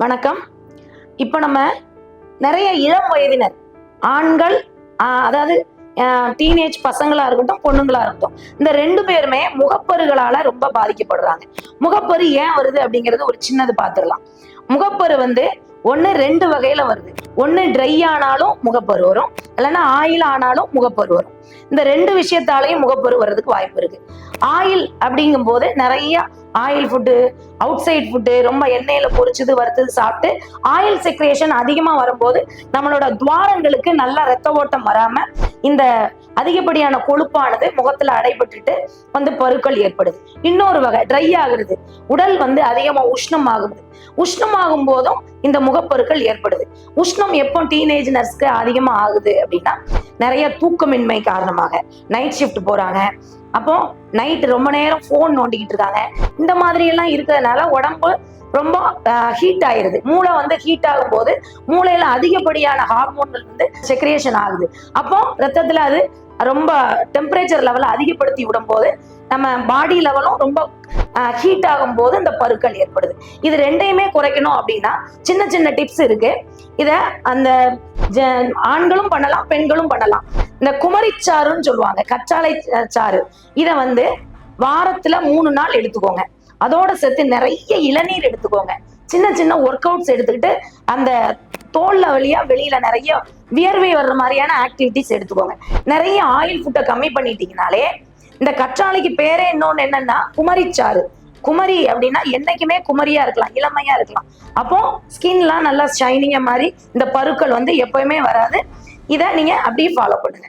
வணக்கம். இப்போ நம்ம நிறைய இளம் வயதினர் ஆண்கள் ஆஹ், அதாவது டீனேஜ் பசங்களா இருக்கட்டும் பொண்ணுங்களா இருக்கட்டும் இந்த ரெண்டு பேருமே முகப்பருகளால ரொம்ப பாதிக்கப்படுறாங்க. முகப்பரு ஏன் வருது அப்படிங்கறது ஒரு சின்னது பார்த்துடலாம் முகப்பரு வந்து ஒன்று ரெண்டு வகையில வருது. ஒன்று ட்ரை ஆனாலும் முகப்பரு வரும். இல்லைன்னா ஆயில் ஆனாலும் முகப்பரு வரும். இந்த ரெண்டு விஷயத்தாலையும் முகப்பரு வர்றதுக்கு வாய்ப்பு இருக்கு. ஆயில் அப்படிங்கும்போது நிறைய oil food outside food ரொம்ப எண்ணெயில பொரிச்சது வறுத்தது சாப்பிட்டு ஆயில் செக்ரேஷன் அதிகமாக வரும்போது நம்மளோட துவாரங்களுக்கு நல்ல ரத்த ஓட்டம் வராமல் இந்த அதிகப்படியான கொழுப்பானது முகத்துல அடைபட்டுட்டு வந்து பருக்கள் ஏற்படுது. இன்னொரு வகை ட்ரை ஆகுறது. உடல் வந்து அதிகமா உஷ்ணம் ஆகுது உஷ்ணமாகும் போதும் இந்த முகப்பருக்கள் ஏற்படுது. உஷ்ணம் எப்போ டீனேஜ் நர்ஸ்க்கு அதிகமா ஆகுது அப்படின்னா நிறைய தூக்கமின்மை காரணமாக நைட் ஷிஃப்ட் போறாங்க. அப்போ நைட் ரொம்ப நேரம் ஃபோன் நோண்டிக்கிட்டு இருக்காங்க. இந்த மாதிரி எல்லாம் இருக்கிறதுனால உடம்பு ரொம்ப ஹீட் ஆயிருது. மூளை வந்து ஹீட் ஆகும்போது மூளையில அதிகப்படியான ஹார்மோன்கள் வந்து செக்ரியேஷன் ஆகுது. அப்போ ரத்தத்துல அது ரொம்ப டெம்பரேச்சர் லெவலை அதிகப்படுத்தி விடும்போது நம்ம பாடி லெவலும் ரொம்ப ஹீட் ஆகும்போது இந்த பருக்கள் ஏற்படுது. இது ரெண்டையுமே குறைக்கணும் அப்படின்னா சின்ன சின்ன டிப்ஸ் இருக்கு. இத அந்த ஆண்களும் பண்ணலாம் பெண்களும் பண்ணலாம். இந்த குமரிச்சாறுன்னு சொல்லுவாங்க கற்றாழை சாறு. இதை வந்து வாரத்துல மூணு நாள் எடுத்துக்கோங்க. அதோட சேர்த்து நிறைய இளநீர் எடுத்துக்கோங்க. சின்ன சின்ன ஒர்க் அவுட்ஸ் எடுத்துக்கிட்டு அந்த தோல்ல வழியா வெளியில நிறைய வியர்வை வர்ற மாதிரியான ஆக்டிவிட்டிஸ் எடுத்துக்கோங்க. நிறைய ஆயில் ஃபுட்டை கம்மி பண்ணிட்டீங்கனாலே இந்த கற்றாழைக்கு பேரே இன்னொன்னு என்னன்னா குமரிச்சாறு குமரி அப்படின்னா என்னைக்குமே குமரியா இருக்கலாம் இளமையா இருக்கலாம். அப்போ ஸ்கின்லாம் நல்லா ஷைனிங்கா மாதிரி இந்த பருக்கள் வந்து எப்பவுமே வராது. இதை நீங்க அப்படியே ஃபாலோ பண்ணுங்க.